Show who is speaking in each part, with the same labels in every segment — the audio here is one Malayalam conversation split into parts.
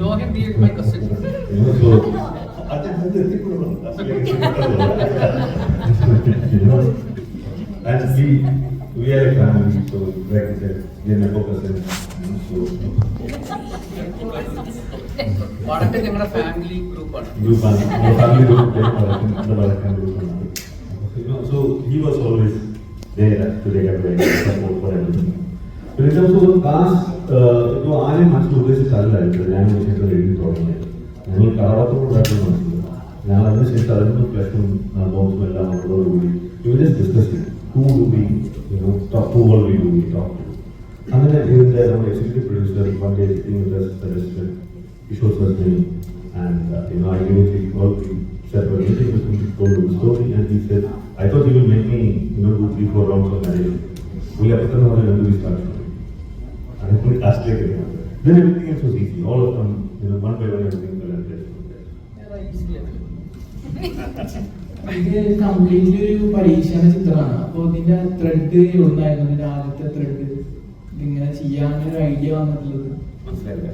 Speaker 1: No can be my cousin.
Speaker 2: You know, so അത് അത് എത്തിക്കൊള്ളണം. That's like you know, and we we are a family, so like I said, we are never cousins. So
Speaker 1: വടക്ക് ഞങ്ങളുടെ ഫാമിലി ഗ്രൂപ്പാണ്
Speaker 2: group ആണ്. Our family group, the Balakan group ആണ്. You know, so he was always there to take advantage of support for everything. But in terms of cast, ഇപ്പോൾ ആരെയും മനസ്സിൽ ഉദ്ദേശിച്ചല്ലായിരുന്നു ഞാൻ വിഷയത്തിൽ എഴുതി തുടങ്ങിയത് ഞങ്ങൾ കടവത്തോടുണ്ടായിട്ടുള്ള മനസ്സിൽ ഞങ്ങൾ അതിനുശേഷം അതിന് ഫ്ലഷും ബോക്സും എല്ലാം ഉള്ളതോടുകൂടി ഇവരെ ഡിസ്കസ് ചെയ്തു who do be who will we do be talk to അങ്ങനെ ഇതിന്റെ നമ്മുടെ executive producer one day sitting with suggested Kishore സസ്നി and you know I immediately call he said well you think this will be told the story and he said I thought you will make me you know do three four rounds of narration we have to know when do we start shooting and it will cast like it then everything else was easy all of them you know one by one everything fell in place
Speaker 3: ഇത് കംപ്ലീറ്റ്ലി ഒരു പരീക്ഷണ ചിത്രമാണ്. അപ്പോൾ ഇതിന്റെ ത്രെഡ് ഉണ്ടായിരുന്നു. ഇതിന്റെ ആദ്യത്തെ ത്രെഡ് ഇതിങ്ങനെ ചെയ്യാനൊരു ഐഡിയ വന്നിട്ടുള്ളത്.
Speaker 2: മനസ്സിലായില്ല.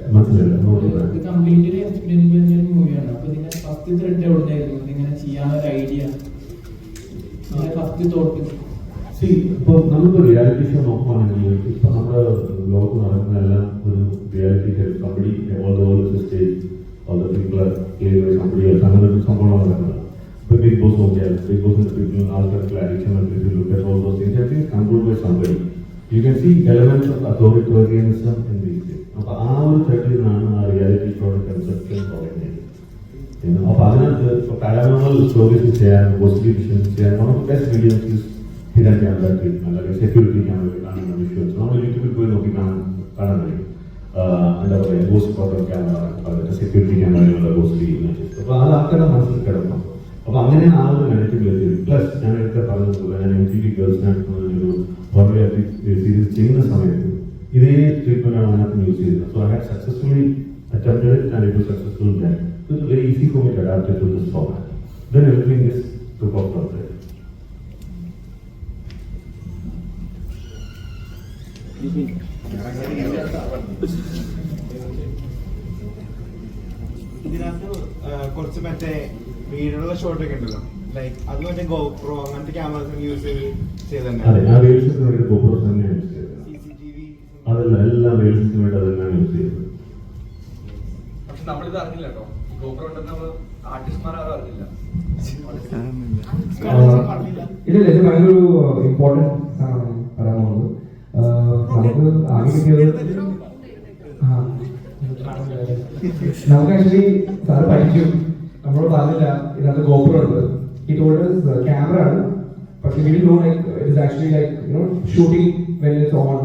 Speaker 3: ഇത് കംപ്ലീറ്റ്ലി ഒരു എക്സ്പീരിയൻസ് മൂവിയാണ് അപ്പൊ ഇതിന്റെ ഫസ്റ്റ് ത്രെഡ് എവിടെയായിരുന്നു? ഇതിങ്ങനെ ചെയ്യാനൊരു ഐഡിയ ഫസ്റ്റ് തോട്ട്
Speaker 2: സി ഇപ്പോൾ നമ്മളിപ്പോൾ റിയാലിറ്റി ഷോ നോക്കുകയാണെങ്കിൽ ഇപ്പൊ നമ്മുടെ ലോകത്ത് നടക്കുന്ന അതോറിറ്റോറിയനിസം എന്ന് വിളിക്കും അപ്പോൾ ആ ഒരു ത്രെഡിൽ നിന്നാണ് ആ റിയാലിറ്റി ഷോയുടെ കൺസെപ്റ്റ് തുടങ്ങിയത് അപ്പൊ അതിനകത്ത് കലാമങ്ങൾ ചോദ്യം ചെയ്യാൻ ഇൻവെസ്റ്റിഗേഷൻ ചെയ്യാൻ best videos hidden camera treatment അല്ലെങ്കിൽ സെക്യൂരിറ്റി ക്യാമറ കാണുന്ന വിഷ്വൽസ് നമ്മൾ യൂട്യൂബിൽ പോയി നോക്കി കാണാൻ കാണാൻ കഴിയും. എന്താ പറയുക ഗോസ്റ്റ് ഫോട്ടോ ക്യാമറ സെക്യൂരിറ്റി ക്യാമറയിലുള്ള ഗോസ്റ്റ് ചെയ്യുന്നത് അപ്പൊ അത് ആൾക്കാരുടെ മനസ്സിൽ കിടക്കണം. അപ്പൊ അങ്ങനെ ആ ഒരു നെഗറ്റീവ് പ്ലസ് ഞാൻ നേരത്തെ പറഞ്ഞതുപോലെ ഞാൻ എം ടി വി ഗേൾസ് ഒരു സീരീസ് ചെയ്യുന്ന സമയത്ത് ഇതേ ട്രീറ്റ്മെന്റ് ആണ് അതിനകത്ത് യൂസ് ചെയ്തത് so I had successfully successful then. So it's very easy for me to adapt it to this format. Then everything is took off from there.
Speaker 4: ഇതിനകത്ത് കുറച്ച് മറ്റേ വീടുള്ള ഷോട്ട് ഒക്കെ ഉണ്ടല്ലോ ലൈക്ക് അത് മറ്റേ ഗോപ്രോ അങ്ങനത്തെ ക്യാമറസ് യൂസ് ചെയ്ത് ചെയ്തന്നെ
Speaker 2: റീൽസിന് വേണ്ടി അതെല്ലാം യൂസ് ചെയ്തത്
Speaker 5: പക്ഷെ നമ്മളിത് അറിഞ്ഞില്ല കേട്ടോ. ഗോപ്രോ ഉണ്ടെന്ന് നമ്മൾ ആർട്ടിസ്റ്റ്മാരും അറിഞ്ഞില്ല.
Speaker 6: ഇല്ല ഇത് ഭയങ്കര ഒരു ഇമ്പോർട്ടന്റ് സാധനമാണ് പറയാൻ പോകുന്നത്. നമുക്ക് ആകെ ആ. നമുക്ക് ആക്ച്വലി സാറ് പഠിച്ചു നമ്മളോട് പറഞ്ഞില്ല ഇതിനകത്ത് ഗോപുരം ഉണ്ട്. ഈ ടോൾഡ് ക്യാമറ ആണ്. പക്ഷേ we know like it is actually like you know shooting when it's on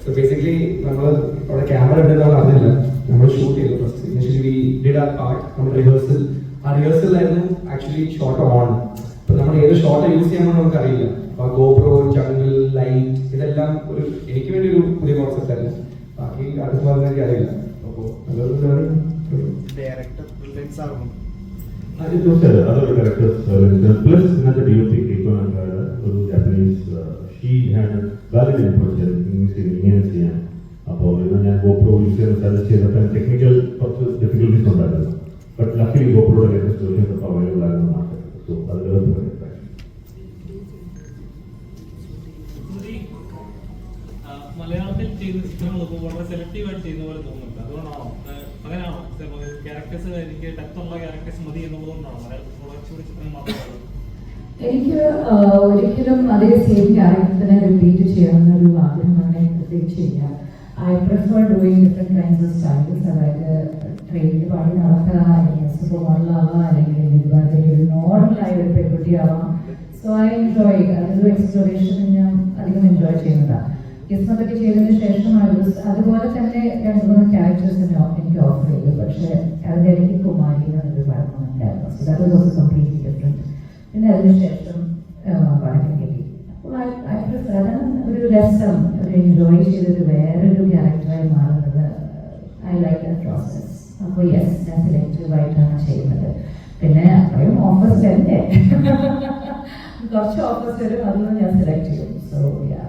Speaker 6: so basically നമ്മൾ അവിടെ ക്യാമറ നമ്മൾ അറിഞ്ഞില്ല. നമ്മൾ ഷൂട്ട് ചെയ്തു ഫസ്റ്റ് ഇനിഷ്യലി വി ഡിഡ് ആ പാർട്ട് നമ്മൾ റിഹേഴ്സൽ ആ റിഹേഴ്സലായിരുന്നു ആക്ച്വലി ഷോട്ട് ഓൺ അപ്പൊ നമ്മൾ ഏത് ഷോട്ട് യൂസ് ചെയ്യാമെന്ന് നമുക്ക് അറിയില്ല അപ്പൊ ഗോപ്രോ ജംഗിൾ ലൈറ്റ് ഇതെല്ലാം ഒരു എനിക്ക് വേണ്ടി ഒരു പുതിയ കോൺസെപ്റ്റ് ആയിരുന്നു. ബാക്കി അടുത്ത പറഞ്ഞെനിക്ക് അറിയില്ല. അപ്പോൾ അതൊരു
Speaker 4: ഡയറക്ടർ
Speaker 2: അത് തീർച്ചയായും അതൊരു കറക്റ്റ് പ്ലസ് ഇന്നത്തെ ഡി ഒ പി ഒരു ജാപ്പനീസ് ഷീ ഹാഡ് ഇംഗ്ലീഷിൽ ഇങ്ങനെ ചെയ്യാം. അപ്പോൾ ഇന്ന് ഞാൻ ഗോപ്രോ യൂസ് ചെയ്യാൻ സജസ്റ്റ് ചെയ്തപ്പോൾ ടെക്നിക്കൽ കുറച്ച് ഡിഫിക്കൽട്ടീസ് ഉണ്ടായിരുന്നു. ബട്ട് ലക്കിലി ഗോപ്രോയുടെ ലേറ്റസ്റ്റ് വേർഷൻ ഇപ്പോൾ അവൈലബിൾ ആയിരുന്നു മാർക്കറ്റ് സോ അത് എളുപ്പമായി
Speaker 7: ആ, മലയാളത്തിൽ ചെയ്യുന്ന ചിത്രങ്ങൾ വളരെ സെലക്റ്റീവ് ആയിട്ട് ചെയ്യുന്ന പോലെ തോന്നുന്നുണ്ട്. അതുകൊണ്ടാണോ അങ്ങനെയാണോ? ക്യാരക്ടേഴ്സ് എനിക്ക് ഡെപ്ത് ഉള്ള ക്യാരക്ടേഴ്സ് മതി എന്നുള്ളതുകൊണ്ടാണോ? മലയാളത്തിൽ കുറച്ചുകൂടി ചിത്രങ്ങൾ മാത്രമേ
Speaker 8: എനിക്ക് ഒരിക്കലും അതേ സെയിം ക്യാരക്ടറിനെ റിപ്പീറ്റ് ചെയ്യണമെന്നൊരു ആഗ്രഹമാണ് പ്രത്യേകിച്ച് ചെയ്യാം I prefer doing different kinds of styles അതായത് ട്രെയിനിൽ പാടി നടക്കുക അല്ലെങ്കിൽ എസ് മോഡലാവാം അല്ലെങ്കിൽ ഒരുപാട് ഒരു നോർമലായ ഒരു പെൺകുട്ടിയാവാം സോ ഐ എൻജോയ് അതൊരു എക്സ്പ്ലോറേഷൻ ഞാൻ അധികം എൻജോയ് ചെയ്യുന്നതാണ് കിസ്മത്തൊക്കെ ചെയ്തതിന് ശേഷം അതുപോലെ തന്നെ രണ്ട് മൂന്ന് ക്യാരക്ടേഴ്സ് എനിക്ക് ഓഫർ ചെയ്തു. പക്ഷേ അതിന്റെ ഇടയ്ക്ക് കുമാരി എന്നൊരു പടം ഉണ്ടായിരുന്നു so that was completely different പിന്നെ അതിനുശേഷം രസം ഒരു എൻജോയ് ചെയ്തൊരു വേറൊരു ക്യാരക്ടറായി മാറുന്നത് ഐ ലൈക്ക് ദ പ്രോസസ് അപ്പോൾ യെസ് ഞാൻ സെലക്റ്റീവ് ആയിട്ടാണ് ചെയ്യുന്നത്. പിന്നെ അത്രയും ഓഫേഴ്സ് തന്നെ. കുറച്ച് ഓഫേഴ്സ് വരും അതൊന്നും ഞാൻ സെലക്ട് ചെയ്യും. So yeah